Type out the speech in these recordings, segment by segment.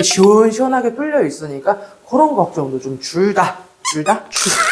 시원시원하게 뚫려 있으니까 그런 걱정도 좀 줄다 줄다 줄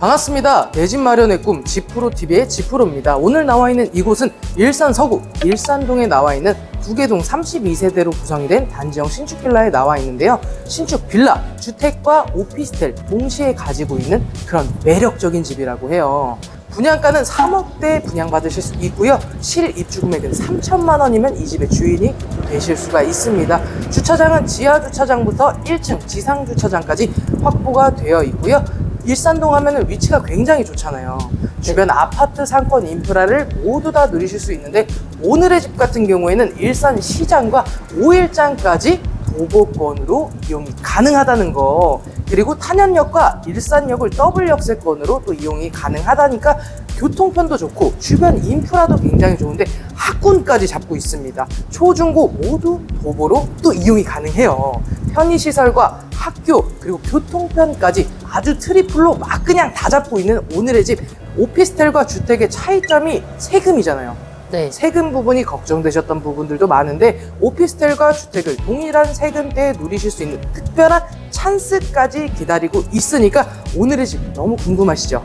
반갑습니다. 내 집 마련의 꿈 지프로 TV의 지프로입니다. 오늘 나와 있는 이곳은 일산 서구 일산동에 나와 있는 두개동 32세대로 구성이 된 단지형 신축 빌라에 나와 있는데요. 신축 빌라, 주택과 오피스텔 동시에 가지고 있는 그런 매력적인 집이라고 해요. 분양가는 3억대 분양받으실 수 있고요. 실 입주 금액은 3천만 원이면 이 집의 주인이 되실 수가 있습니다. 주차장은 지하 주차장부터 1층 지상 주차장까지 확보가 되어 있고요. 일산동 하면은 위치가 굉장히 좋잖아요. 주변 아파트 상권 인프라를 모두 다 누리실 수 있는데 오늘의 집 같은 경우에는 일산 시장과 5일장까지 도보권으로 이용이 가능하다는 거. 그리고 탄현역과 일산역을 더블 역세권으로 또 이용이 가능하다니까 교통편도 좋고 주변 인프라도 굉장히 좋은데 학군까지 잡고 있습니다. 초중고 모두 도보로 또 이용이 가능해요. 편의시설과 학교 그리고 교통편까지 아주 트리플로 막 그냥 다 잡고 있는 오늘의 집 오피스텔과 주택의 차이점이 세금이잖아요 네. 세금 부분이 걱정되셨던 부분들도 많은데 오피스텔과 주택을 동일한 세금대에 누리실 수 있는 특별한 찬스까지 기다리고 있으니까 오늘의 집 너무 궁금하시죠?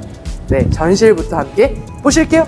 네, 전실부터 함께 보실게요.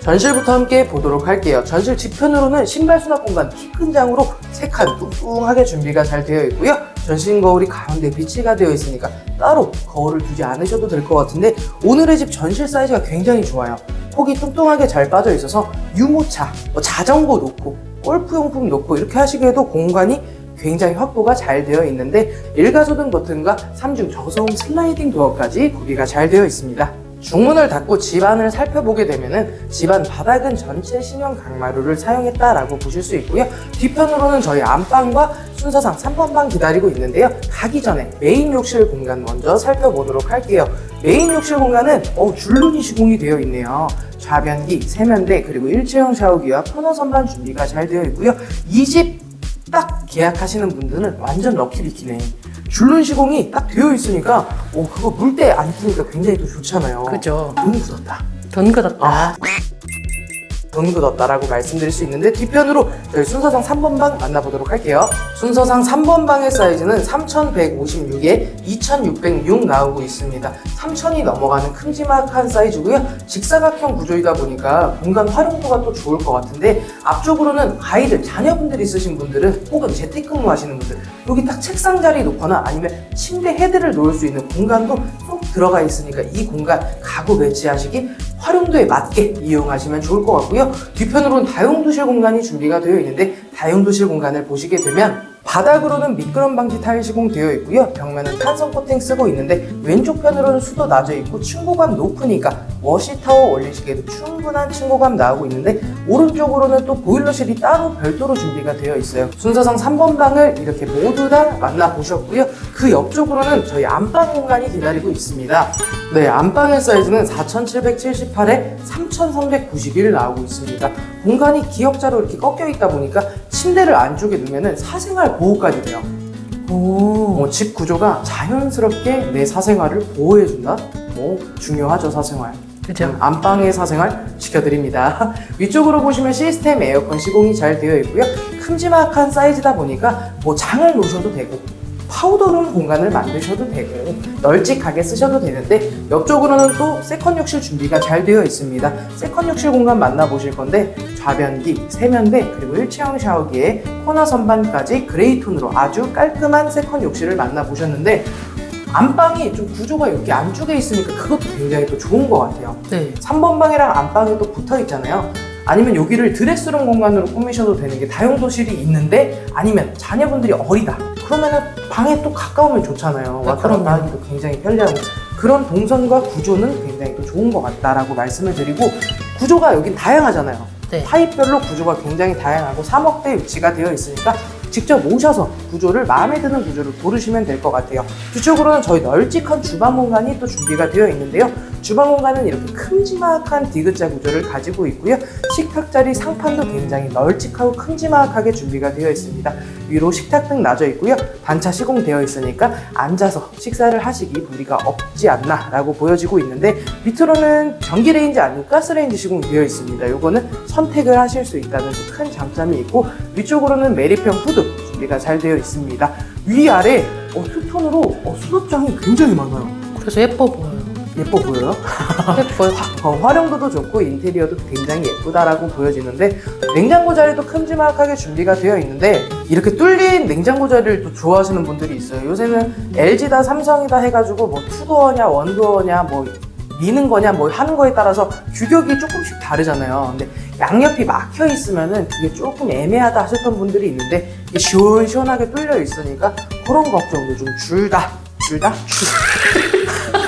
전실부터 함께 보도록 할게요. 전실 뒤편으로는 신발 수납 공간 키 큰 장으로 세 칸 뚱뚱하게 준비가 잘 되어 있고요. 전신 거울이 가운데 비치가 되어 있으니까 따로 거울을 두지 않으셔도 될 것 같은데 오늘의 집 전실 사이즈가 굉장히 좋아요. 폭이 뚱뚱하게 잘 빠져 있어서 유모차, 뭐 자전거 놓고 골프용품 놓고 이렇게 하시기에도 공간이 굉장히 확보가 잘 되어 있는데 일가소등 버튼과 3중 저소음 슬라이딩 도어까지 구비가 잘 되어 있습니다. 중문을 닫고 집안을 살펴보게 되면은 집안 바닥은 전체 신형 강마루를 사용했다라고 보실 수 있고요. 뒤편으로는 저희 안방과 순서상 3번 방 기다리고 있는데요. 가기 전에 메인 욕실 공간 먼저 살펴보도록 할게요. 메인 욕실 공간은 어, 줄눈이 시공이 되어 있네요. 좌변기, 세면대, 그리고 일체형 샤워기와 터너 선반 준비가 잘 되어 있고요. 이 집 딱 계약하시는 분들은 완전 럭키비키네. 줄눈 시공이 딱 되어 있으니까 어, 그거 물때 안 끼니까 굉장히 또 좋잖아요. 그죠. 돈 굳었다. 돈 굳었다. 아. 돈 굳었다라고 말씀드릴 수 있는데 뒤편으로 저희 순서상 3번 방 만나보도록 할게요. 순서상 3번 방의 사이즈는 3156에 2606 나오고 있습니다. 3000이 넘어가는 큼지막한 사이즈고요. 직사각형 구조이다 보니까 공간 활용도가 또 좋을 것 같은데 앞쪽으로는 아이들, 자녀분들 있으신 분들은 혹은 재택근무 하시는 분들 여기 딱 책상 자리 놓거나 아니면 침대 헤드를 놓을 수 있는 공간도 쏙 들어가 있으니까 이 공간 가구 배치하시기 활용도에 맞게 이용하시면 좋을 것 같고요. 뒤편으로는 다용도실 공간이 준비가 되어 있는데 다용도실 공간을 보시게 되면 바닥으로는 미끄럼 방지 타일 시공되어 있고요. 벽면은 탄성 코팅 쓰고 있는데 왼쪽 편으로는 수도 낮아 있고 층고감 높으니까 워시 타워 올리시기에도 충분한 층고감 나오고 있는데 오른쪽으로는 또 보일러실이 따로 별도로 준비가 되어 있어요. 순서상 3번 방을 이렇게 모두 다 만나보셨고요. 그 옆쪽으로는 저희 안방 공간이 기다리고 있습니다. 네, 안방의 사이즈는 4778에 3391 나오고 있습니다. 공간이 기역자로 이렇게 꺾여 있다 보니까 침대를 안쪽에 넣으면 사생활 보호까지 돼요. 오. 어, 집 구조가 자연스럽게 내 사생활을 보호해준다? 뭐 중요하죠, 사생활. 그죠. 음, 안방의 사생활 지켜드립니다. 위쪽으로 보시면 시스템 에어컨 시공이 잘 되어 있고요. 큼지막한 사이즈다 보니까 뭐 장을 놓으셔도 되고 파우더룸 공간을 만드셔도 되고 널찍하게 쓰셔도 되는데 옆쪽으로는 또 세컨 욕실 준비가 잘 되어 있습니다. 세컨 욕실 공간 만나보실 건데 좌변기, 세면대 그리고 일체형 샤워기에 코너 선반까지 그레이 톤으로 아주 깔끔한 세컨 욕실을 만나보셨는데 안방이 좀 구조가 이렇게 안쪽에 있으니까 그것도 굉장히 또 좋은 것 같아요. 네. 3번 방이랑 안방이 또 붙어 있잖아요. 아니면 여기를 드레스룸 공간으로 꾸미셔도 되는 게 다용도실이 있는데 아니면 자녀분들이 어리다. 그러면은 방에 또 가까우면 좋잖아요. 네, 왔다 갔다. 하기도 굉장히 편리하고 그런 동선과 구조는 굉장히 또 좋은 것 같다라고 말씀을 드리고 구조가 여긴 다양하잖아요. 네. 타입별로 구조가 굉장히 다양하고 3억대 위치가 되어 있으니까 직접 오셔서 구조를 마음에 드는 구조를 고르시면 될 것 같아요. 뒤쪽으로는 저희 널찍한 주방 공간이 또 준비가 되어 있는데요. 주방 공간은 이렇게 큼지막한 디귿자 구조를 가지고 있고요. 식탁 자리 상판도 굉장히 널찍하고 큼지막하게 준비가 되어 있습니다. 위로 식탁 등 놔져 있고요. 단차 시공되어 있으니까 앉아서 식사를 하시기 무리가 없지 않나라고 보여지고 있는데 밑으로는 전기레인지 아니고 가스레인지 시공되어 있습니다. 요거는 선택을 하실 수 있다는 또큰 장점이 있고 위쪽으로는 메리평 후드 준비가 잘 되어 있습니다. 위아래 어, 투톤으로 어, 수납장이 굉장히 많아요. 그래서 예뻐 보여요. 예뻐 보여요? 예뻐요. 어, 활용도도 좋고 인테리어도 굉장히 예쁘다라고 보여지는데 냉장고 자리도 큼지막하게 준비가 되어 있는데 이렇게 뚫린 냉장고 자리를 또 좋아하시는 분들이 있어요. 요새는 LG다 삼성이다 해가지고 뭐 투도어냐 원도어냐 뭐 미는 거냐 뭐 하는 거에 따라서 규격이 조금씩 다르잖아요. 근데 양옆이 막혀 있으면은 그게 조금 애매하다 하셨던 분들이 있는데 시원시원하게 뚫려 있으니까 그런 걱정도 좀 줄다 줄다 줄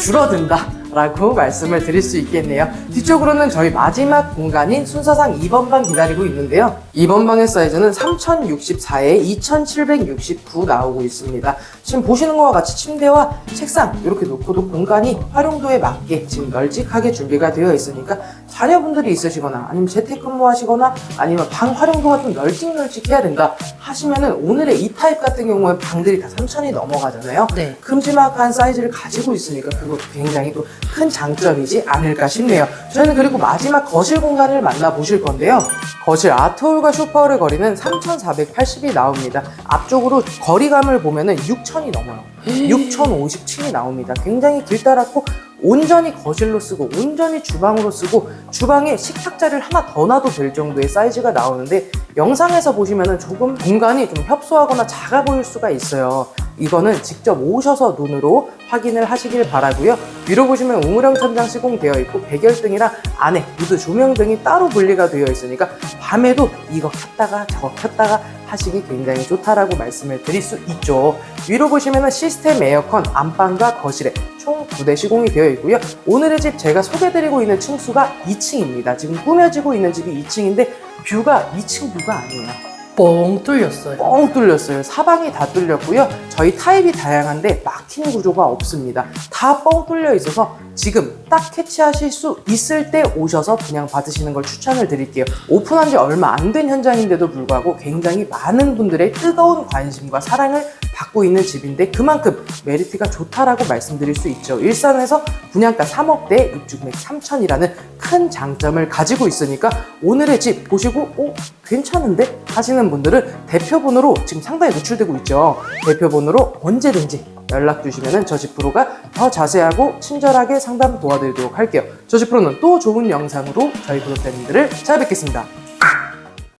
줄어든다. 라고 말씀을 드릴 수 있겠네요. 뒤쪽으로는 저희 마지막 공간인 순서상 2번 방 기다리고 있는데요. 2번 방의 사이즈는 3064에 2769 나오고 있습니다. 지금 보시는 것과 같이 침대와 책상 이렇게 놓고도 공간이 활용도에 맞게 지금 널찍하게 준비가 되어 있으니까 자녀분들이 있으시거나 아니면 재택근무 하시거나 아니면 방 활용도가 좀 널찍널찍해야 된다 하시면은 오늘의 이 타입 같은 경우에 방들이 다 3천이 넘어가잖아요. 네. 큼지막한 사이즈를 가지고 있으니까 그것도 굉장히 또 큰 장점이지 않을까 싶네요. 저희는 그리고 마지막 거실 공간을 만나보실 건데요. 거실 아트홀과 쇼파홀의 거리는 3,480이 나옵니다. 앞쪽으로 거리감을 보면은 6,000이 넘어요. 6,057이 나옵니다. 굉장히 길다랗고 온전히 거실로 쓰고 온전히 주방으로 쓰고 주방에 식탁 자리를 하나 더 놔도 될 정도의 사이즈가 나오는데 영상에서 보시면은 조금 공간이 좀 협소하거나 작아 보일 수가 있어요. 이거는 직접 오셔서 눈으로 확인을 하시길 바라고요. 위로 보시면 우물형 천장 시공되어 있고 백열등이랑 안에 무드 조명 등이 따로 분리가 되어 있으니까 밤에도 이거 켰다가 저거 켰다가 하시기 굉장히 좋다라고 말씀을 드릴 수 있죠. 위로 보시면은 시스템 에어컨 안방과 거실에 총두대 시공이 되어 있고요. 오늘의 집 제가 소개드리고 있는 층수가 2층입니다. 지금 꾸며지고 있는 집이 2층인데 뷰가 2층 뷰가 아니에요. 뻥 뚫렸어요. 뻥 뚫렸어요. 사방이 다 뚫렸고요. 저희 타입이 다양한데 막힌 구조가 없습니다. 다 뻥 뚫려 있어서 지금 딱 캐치하실 수 있을 때 오셔서 분양 받으시는 걸 추천을 드릴게요. 오픈한 지 얼마 안 된 현장인데도 불구하고 굉장히 많은 분들의 뜨거운 관심과 사랑을 받고 있는 집인데 그만큼 메리트가 좋다라고 말씀드릴 수 있죠. 일산에서 분양가 3억대, 입주금액 3천이라는 큰 장점을 가지고 있으니까 오늘의 집 보시고 어? 괜찮은데? 하시는 분들은 대표번호로 지금 상단에 노출되고 있죠. 대표번호로 언제든지 연락 주시면 저집 프로가 더 자세하고 친절하게 상담 도와드리도록 할게요. 저집 프로는 또 좋은 영상으로 저희 구독자님들을 찾아뵙겠습니다.